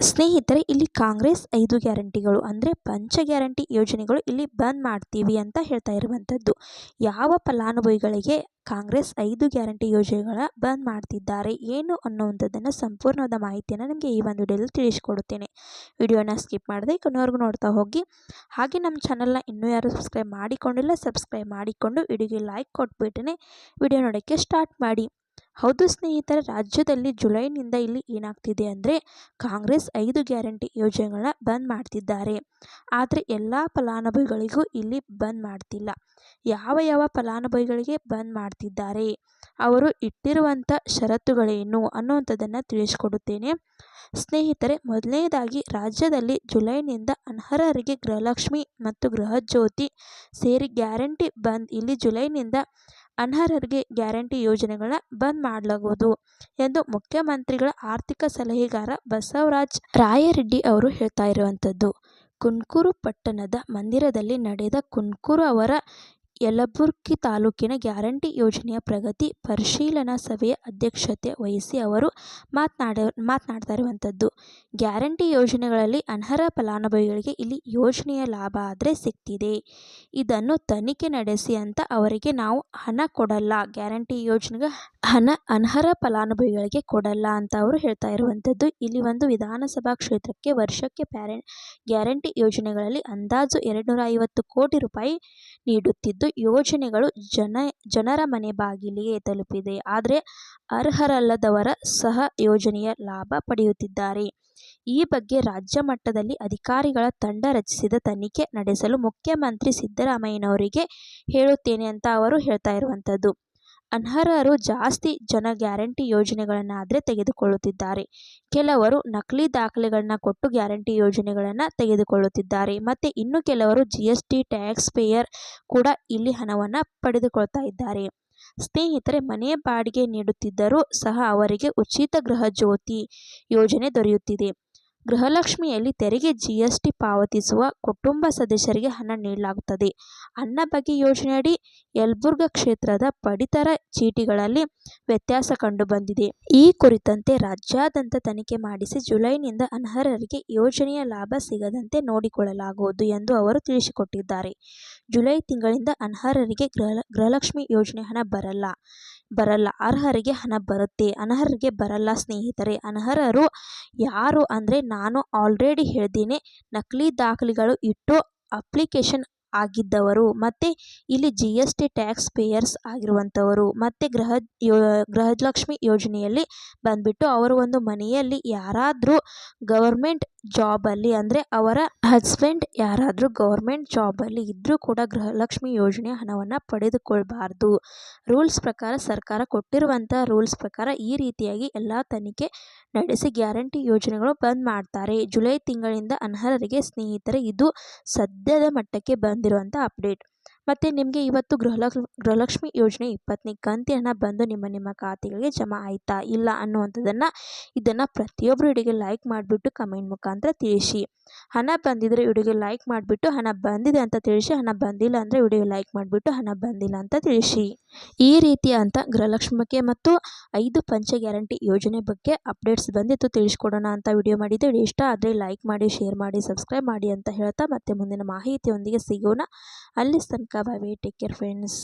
ಸ್ನೇಹಿತರೆ, ಇಲ್ಲಿ ಕಾಂಗ್ರೆಸ್ ಐದು ಗ್ಯಾರಂಟಿಗಳು, ಅಂದರೆ ಪಂಚ ಗ್ಯಾರಂಟಿ ಯೋಜನೆಗಳು ಇಲ್ಲಿ ಬಂದ್ ಮಾಡ್ತೀವಿ ಅಂತ ಹೇಳ್ತಾ ಇರುವಂಥದ್ದು. ಯಾವ ಫಲಾನುಭವಿಗಳಿಗೆ ಕಾಂಗ್ರೆಸ್ ಐದು ಗ್ಯಾರಂಟಿ ಯೋಜನೆಗಳ ಬಂದ್ ಮಾಡ್ತಿದ್ದಾರೆ, ಏನು ಅನ್ನುವಂಥದ್ದನ್ನು ಸಂಪೂರ್ಣವಾದ ಮಾಹಿತಿಯನ್ನು ನಿಮಗೆ ಈ ಒಂದು ವಿಡಿಯೋದಲ್ಲಿ ತಿಳಿಸ್ಕೊಡುತ್ತೇನೆ. ವಿಡಿಯೋನ ಸ್ಕಿಪ್ ಮಾಡದೆ ಕೊನೆವರೆಗೂ ನೋಡ್ತಾ ಹೋಗಿ. ಹಾಗೆ ನಮ್ಮ ಚಾನಲ್ನ ಇನ್ನೂ ಯಾರು ಸಬ್ಸ್ಕ್ರೈಬ್ ಮಾಡಿಕೊಂಡಿಲ್ಲ, ಸಬ್ಸ್ಕ್ರೈಬ್ ಮಾಡಿಕೊಂಡು ವಿಡಿಯೋಗೆ ಲೈಕ್ ಕೊಟ್ಬಿಟ್ಟೇ ವಿಡಿಯೋ ನೋಡೋಕ್ಕೆ ಸ್ಟಾರ್ಟ್ ಮಾಡಿ. ಹೌದು ಸ್ನೇಹಿತರೆ, ರಾಜ್ಯದಲ್ಲಿ ಜುಲೈನಿಂದ ಇಲ್ಲಿ ಏನಾಗ್ತಿದೆ ಅಂದರೆ ಕಾಂಗ್ರೆಸ್ ಐದು ಗ್ಯಾರಂಟಿ ಯೋಜನೆಗಳನ್ನ ಬಂದ್ ಮಾಡ್ತಿದ್ದಾರೆ. ಆದರೆ ಎಲ್ಲ ಫಲಾನುಭವಿಗಳಿಗೂ ಇಲ್ಲಿ ಬಂದ್ ಮಾಡ್ತಿಲ್ಲ. ಯಾವ ಯಾವ ಫಲಾನುಭವಿಗಳಿಗೆ ಬಂದ್ ಮಾಡ್ತಿದ್ದಾರೆ, ಅವರು ಇಟ್ಟಿರುವಂಥ ಷರತ್ತುಗಳೇನು ಅನ್ನುವಂಥದ್ದನ್ನು ತಿಳಿಸ್ಕೊಡುತ್ತೇನೆ. ಸ್ನೇಹಿತರೆ, ಮೊದಲನೇದಾಗಿ ರಾಜ್ಯದಲ್ಲಿ ಜುಲೈನಿಂದ ಅನರ್ಹರಿಗೆ ಗೃಹಲಕ್ಷ್ಮಿ ಮತ್ತು ಗೃಹಜ್ಯೋತಿ ಸೇರಿ ಗ್ಯಾರಂಟಿ ಬಂದ್ ಇಲ್ಲಿ ಜುಲೈನಿಂದ ಅನರ್ಹರಿಗೆ ಗ್ಯಾರಂಟಿ ಯೋಜನೆಗಳನ್ನ ಬಂದ್ ಮಾಡಲಾಗುವುದು ಎಂದು ಮುಖ್ಯಮಂತ್ರಿಗಳ ಆರ್ಥಿಕ ಸಲಹೆಗಾರ ಬಸವರಾಜ್ ರಾಯರೆಡ್ಡಿ ಅವರು ಹೇಳ್ತಾ ಇರುವಂಥದ್ದು. ಕುನ್ಕೂರು ಪಟ್ಟಣದ ಮಂದಿರದಲ್ಲಿ ನಡೆದ ಕುನ್ಕೂರು ಅವರ ಯಲಬುರ್ಗಿ ತಾಲೂಕಿನ ಗ್ಯಾರಂಟಿ ಯೋಜನೆಯ ಪ್ರಗತಿ ಪರಿಶೀಲನಾ ಸಭೆಯ ಅಧ್ಯಕ್ಷತೆ ವಹಿಸಿ ಅವರು ಮಾತನಾಡ, ಮಾತನಾಡ್ತಾ ಇರುವಂಥದ್ದು. ಗ್ಯಾರಂಟಿ ಯೋಜನೆಗಳಲ್ಲಿ ಅನರ್ಹ ಫಲಾನುಭವಿಗಳಿಗೆ ಇಲ್ಲಿ ಯೋಜನೆಯ ಲಾಭ ಆದರೆ ಸಿಗ್ತಿದೆ. ಇದನ್ನು ತನಿಖೆ ನಡೆಸಿ ಅಂತ ಅವರಿಗೆ ನಾವು ಹಣ ಕೊಡಲ್ಲ. ಗ್ಯಾರಂಟಿ ಯೋಜನೆಗೆ ಹಣ, ಅನರ್ಹ ಫಲಾನುಭವಿಗಳಿಗೆ ಕೊಡಲ್ಲ ಅಂತ ಅವರು ಹೇಳ್ತಾ ಇರುವಂಥದ್ದು. ಇಲ್ಲಿ ಒಂದು ವಿಧಾನಸಭಾ ಕ್ಷೇತ್ರಕ್ಕೆ ವರ್ಷಕ್ಕೆ ಪ್ಯಾರೆ, ಗ್ಯಾರಂಟಿ ಯೋಜನೆಗಳಲ್ಲಿ ಅಂದಾಜು ಎರಡುನೂರ ಐವತ್ತು ಕೋಟಿ ರೂಪಾಯಿ ನೀಡುತ್ತಿದ್ದು ಯೋಜನೆಗಳು ಜನ, ಜನರ ಮನೆ ಬಾಗಿಲಿಗೆ ತಲುಪಿದೆ. ಆದರೆ ಅರ್ಹರಲ್ಲದವರ ಸಹ ಯೋಜನೆಯ ಲಾಭ ಪಡೆಯುತ್ತಿದ್ದಾರೆ. ಈ ಬಗ್ಗೆ ರಾಜ್ಯ ಮಟ್ಟದಲ್ಲಿ ಅಧಿಕಾರಿಗಳ ತಂಡ ರಚಿಸಿದ ತನಿಖೆ ನಡೆಸಲು ಮುಖ್ಯಮಂತ್ರಿ ಸಿದ್ದರಾಮಯ್ಯನವರಿಗೆ ಹೇಳುತ್ತೇನೆ ಅಂತ ಅವರು ಹೇಳ್ತಾ ಇರುವಂಥದ್ದು. ಅನರ್ಹರು ಜಾಸ್ತಿ ಜನ ಗ್ಯಾರಂಟಿ ಯೋಜನೆಗಳನ್ನಾದರೆ ತೆಗೆದುಕೊಳ್ಳುತ್ತಿದ್ದಾರೆ. ಕೆಲವರು ನಕಲಿ ದಾಖಲೆಗಳನ್ನ ಕೊಟ್ಟು ಗ್ಯಾರಂಟಿ ಯೋಜನೆಗಳನ್ನು ತೆಗೆದುಕೊಳ್ಳುತ್ತಿದ್ದಾರೆ. ಮತ್ತು ಇನ್ನು ಕೆಲವರು G S T, tax payer ಕೂಡ ಇಲ್ಲಿ ಹಣವನ್ನು ಪಡೆದುಕೊಳ್ತಾ ಇದ್ದಾರೆ. ಸ್ನೇಹಿತರೆ ಮನೆ ಬಾಡಿಗೆ ನೀಡುತ್ತಿದ್ದರೂ ಸಹ ಅವರಿಗೆ ಉಚಿತ ಗೃಹ ಜ್ಯೋತಿ ಯೋಜನೆ ದೊರೆಯುತ್ತಿದೆ. ಗೃಹಲಕ್ಷ್ಮಿಯಲ್ಲಿ ತೆರಿಗೆ ಜಿಎಸ್ಟಿ ಪಾವತಿಸುವ ಕುಟುಂಬ ಸದಸ್ಯರಿಗೆ ಹಣ ನೀಡಲಾಗುತ್ತದೆ. ಅನ್ನಭಾಗ್ಯ ಯೋಜನೆಯಡಿ ಯಲಬುರ್ಗಾ ಕ್ಷೇತ್ರದ ಪಡಿತರ ಚೀಟಿಗಳಲ್ಲಿ ವ್ಯತ್ಯಾಸ ಕಂಡುಬಂದಿದೆ. ಈ ಕುರಿತಂತೆ ರಾಜ್ಯಾದ್ಯಂತ ತನಿಖೆ ಮಾಡಿಸಿ ಜುಲೈನಿಂದ ಅನರ್ಹರಿಗೆ ಯೋಜನೆಯ ಲಾಭ ಸಿಗದಂತೆ ನೋಡಿಕೊಳ್ಳಲಾಗುವುದು ಎಂದು ಅವರು ತಿಳಿಸಿಕೊಟ್ಟಿದ್ದಾರೆ. ಜುಲೈ ತಿಂಗಳಿಂದ ಅನರ್ಹರಿಗೆ ಗೃಹ, ಗೃಹಲಕ್ಷ್ಮಿ ಯೋಜನೆ ಹಣ ಬರಲ್ಲ ಬರಲ್ಲ. ಅರ್ಹರಿಗೆ ಹಣ ಬರುತ್ತೆ, ಅನರ್ಹರಿಗೆ ಬರಲ್ಲ ಸ್ನೇಹಿತರೆ. ಅನರ್ಹರು ಯಾರು ಅಂದರೆ ನಾನು ಆಲ್ರೆಡಿ ಹೇಳಿದ್ದೀನಿ ನಕಲಿ ದಾಖಲೆಗಳು ಇಟ್ಟು ಅಪ್ಲಿಕೇಶನ್ ಆಗಿದ್ದವರು, ಮತ್ತು ಇಲ್ಲಿ G S T tax payers ಆಗಿರುವಂಥವರು, ಮತ್ತು ಗೃಹ ಯೋ, ಗೃಹಲಕ್ಷ್ಮಿ ಯೋಜನೆಯಲ್ಲಿ ಬಂದುಬಿಟ್ಟು ಅವರು ಒಂದು ಮನೆಯಲ್ಲಿ ಯಾರಾದರೂ ಗವರ್ಮೆಂಟ್ ಜಾಬಲ್ಲಿ ಅಂದರೆ ಅವರ ಹಸ್ಬೆಂಡ್ ಯಾರಾದರೂ ಗೌರ್ಮೆಂಟ್ ಜಾಬಲ್ಲಿ ಇದ್ದರೂ ಕೂಡ ಗೃಹಲಕ್ಷ್ಮಿ ಯೋಜನೆ ಹಣವನ್ನು ಪಡೆದುಕೊಳ್ಬಾರ್ದು. ರೂಲ್ಸ್ ಪ್ರಕಾರ ಸರ್ಕಾರ ಕೊಟ್ಟಿರುವಂಥ ರೂಲ್ಸ್ ಪ್ರಕಾರ ಈ ರೀತಿಯಾಗಿ ಎಲ್ಲ ತನಿಖೆ ನಡೆಸಿ ಗ್ಯಾರಂಟಿ ಯೋಜನೆಗಳು ಬಂದ್ ಮಾಡ್ತಾರೆ. ಜುಲೈ ತಿಂಗಳಿಂದ ಅನರ್ಹರಿಗೆ ಸ್ನೇಹಿತರೆ, ಇದು ಸದ್ಯದ ಮಟ್ಟಕ್ಕೆ ಬಂದಿರುವಂಥ ಅಪ್ಡೇಟ್ ಮತ್ತು ನಿಮಗೆ ಇವತ್ತು ಗೃಹಲಕ್ಷ್ ಗೃಹಲಕ್ಷ್ಮಿ ಯೋಜನೆ ಇಪ್ಪತ್ತನೇ ಕಂತಿನ ಹಣ ಬಂದು ನಿಮ್ಮ ನಿಮ್ಮ ಖಾತೆಗಳಿಗೆ ಜಮಾ ಆಯಿತಾ ಇಲ್ಲ ಅನ್ನುವಂಥದ್ದನ್ನು ಇದನ್ನು ಪ್ರತಿಯೊಬ್ಬರು ವಿಡಿಯೋಗೆ ಲೈಕ್ ಮಾಡಿಬಿಟ್ಟು ಕಮೆಂಟ್ ಮುಖಾಂತರ ತಿಳಿಸಿ. ಹಣ ಬಂದಿದ್ದರೆ ವಿಡಿಯೋಗೆ ಲೈಕ್ ಮಾಡಿಬಿಟ್ಟು ಹಣ ಬಂದಿದೆ ಅಂತ ತಿಳಿಸಿ, ಹಣ ಬಂದಿಲ್ಲ ಅಂದರೆ ವಿಡಿಯೋಗೆ ಲೈಕ್ ಮಾಡಿಬಿಟ್ಟು ಹಣ ಬಂದಿಲ್ಲ ಅಂತ ತಿಳಿಸಿ. ಈ ರೀತಿಯ ಅಂತ ಗೃಹಲಕ್ಷ್ಮಿ ಬಗ್ಗೆ ಮತ್ತು ಐದು ಪಂಚ ಗ್ಯಾರಂಟಿ ಯೋಜನೆ ಬಗ್ಗೆ ಅಪ್ಡೇಟ್ಸ್ ಬಂದಿತ್ತು ತಿಳಿಸ್ಕೊಡೋಣ ಅಂತ ವಿಡಿಯೋ ಮಾಡಿದ್ದೆ ವಿಡಿಯೋ ಇಷ್ಟ ಆದರೆ ಲೈಕ್ ಮಾಡಿ ಶೇರ್ ಮಾಡಿ ಸಬ್ಸ್ಕ್ರೈಬ್ ಮಾಡಿ ಅಂತ ಹೇಳ್ತಾ ಮತ್ತೆ ಮುಂದಿನ ಮಾಹಿತಿಯೊಂದಿಗೆ ಸಿಗೋಣ. ಅಲ್ಲಿ ತನಕ ಬೈ ಟೇಕ್ ಕೇರ್ ಫ್ರೆಂಡ್ಸ್